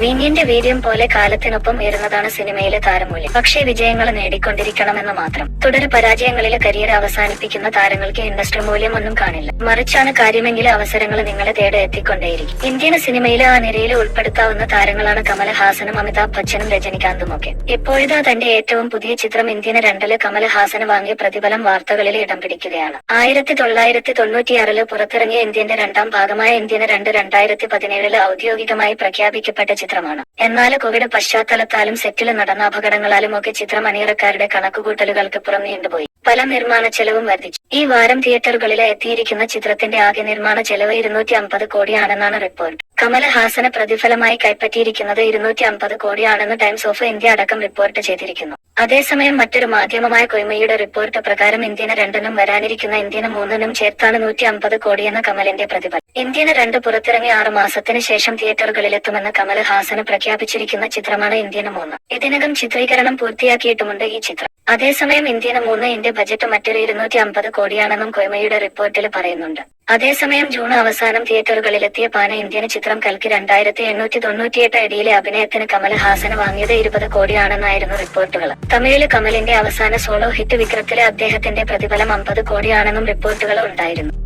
വീഞ്ഞിന്റെ വീര്യം പോലെ കാലത്തിനൊപ്പം ഉയരുന്നതാണ് സിനിമയിലെ താരമൂല്യം. പക്ഷേ വിജയങ്ങൾ നേടിക്കൊണ്ടിരിക്കണമെന്ന് മാത്രം. തുടരെ പരാജയങ്ങളിലെ കരിയർ അവസാനിപ്പിക്കുന്ന താരങ്ങൾക്ക് ഇൻഡസ്ട്രി മൂല്യം ഒന്നും കാണില്ല. മറിച്ചാണ് കാര്യമെങ്കിൽ അവസരങ്ങൾ നിങ്ങളെ തേടെ എത്തിക്കൊണ്ടേയിരിക്കും. ഇന്ത്യൻ സിനിമയിലെ ആ നിരയിൽ ഉൾപ്പെടുത്താവുന്ന താരങ്ങളാണ് കമലഹാസനും അമിതാഭ് ബച്ചനും രജനികാന്തും ഒക്കെ ഇപ്പോഴിതാ തന്റെ ഏറ്റവും പുതിയ ചിത്രം ഇന്ത്യന് രണ്ടിൽ കമലഹാസന് വാങ്ങിയ പ്രതിഫലം വാർത്തകളിൽ ഇടം പിടിക്കുകയാണ്. ആയിരത്തി തൊള്ളായിരത്തി തൊണ്ണൂറ്റിയാറിൽ പുറത്തിറങ്ങിയ ഇന്ത്യന്റെ രണ്ടാം ഭാഗമായ ഇന്ത്യന് രണ്ട് രണ്ടായിരത്തി പതിനേഴിൽ ഔദ്യോഗികമായി പ്രഖ്യാപിക്കപ്പെട്ട ചിത്രമാണ് എന്നാൽ കോവിഡ് പശ്ചാത്തലത്താലും സെറ്റിൽ നടന്ന അപകടങ്ങളാലും ഒക്കെ ചിത്രം അണിയറക്കാരുടെ കണക്കുകൂട്ടലുകൾക്ക് പുറം നീണ്ടുപോയി. പല നിർമ്മാണ ചെലവും വർദ്ധിച്ചു. ഈ വാരം തിയേറ്ററുകളിൽ എത്തിയിരിക്കുന്ന ചിത്രത്തിന്റെ ആകെ നിർമ്മാണ ചെലവ് ഇരുന്നൂറ്റി അമ്പത് കോടിയാണെന്നാണ് റിപ്പോർട്ട്. കമലഹാസന് പ്രതിഫലമായി കൈപ്പറ്റിയിരിക്കുന്നത് ഇരുന്നൂറ്റി അമ്പത് കോടിയാണെന്ന് ടൈംസ് ഓഫ് ഇന്ത്യ അടക്കം റിപ്പോർട്ട് ചെയ്തിരിക്കുന്നു. അതേസമയം മറ്റൊരു മാധ്യമമായ കൊയ്മയുടെ റിപ്പോർട്ട് പ്രകാരം ഇന്ത്യന് രണ്ടിനും വരാനിരിക്കുന്ന ഇന്ത്യന് മൂന്നിനും ചേർത്താണ് നൂറ്റി അമ്പത് കോടിയെന്ന കമലിന്റെ പ്രതിഫലം. ഇന്ത്യന് രണ്ട് പുറത്തിറങ്ങി ആറ് മാസത്തിന് ശേഷം തിയേറ്ററുകളിലെത്തുമെന്ന് കമൽഹാസന് പ്രഖ്യാപിച്ചിരിക്കുന്ന ചിത്രമാണ് ഇന്ത്യന് മൂന്ന്. ഇതിനകം ചിത്രീകരണം പൂർത്തിയാക്കിയിട്ടുമുണ്ട് ഈ ചിത്രം. അതേസമയം ഇന്ത്യന് മൂന്ന് ഇന്ത്യ ബജറ്റ് മറ്റൊരു ഇരുന്നൂറ്റി അമ്പത് കോടിയാണെന്നും കൊയ്മയുടെ റിപ്പോർട്ടിൽ പറയുന്നുണ്ട്. അതേസമയം ജൂൺ അവസാനം തിയേറ്ററുകളിലെത്തിയ പാന ഇന്ത്യന് ചിത്രം കൽക്കി രണ്ടായിരത്തി എണ്ണൂറ്റി തൊണ്ണൂറ്റിയെട്ട് അടിയിലെ അഭിനയത്തിന് കമൽഹാസന് വാങ്ങിയത് ഇരുപത് കോടിയാണെന്നായിരുന്നു റിപ്പോർട്ടുകൾ. തമിഴിൽ കമലിന്റെ അവസാന സോളോ ഹിറ്റ് വിക്രത്തിലെ അദ്ദേഹത്തിന്റെ പ്രതിഫലം അമ്പത് കോടിയാണെന്നും റിപ്പോർട്ടുകൾ ഉണ്ടായിരുന്നു.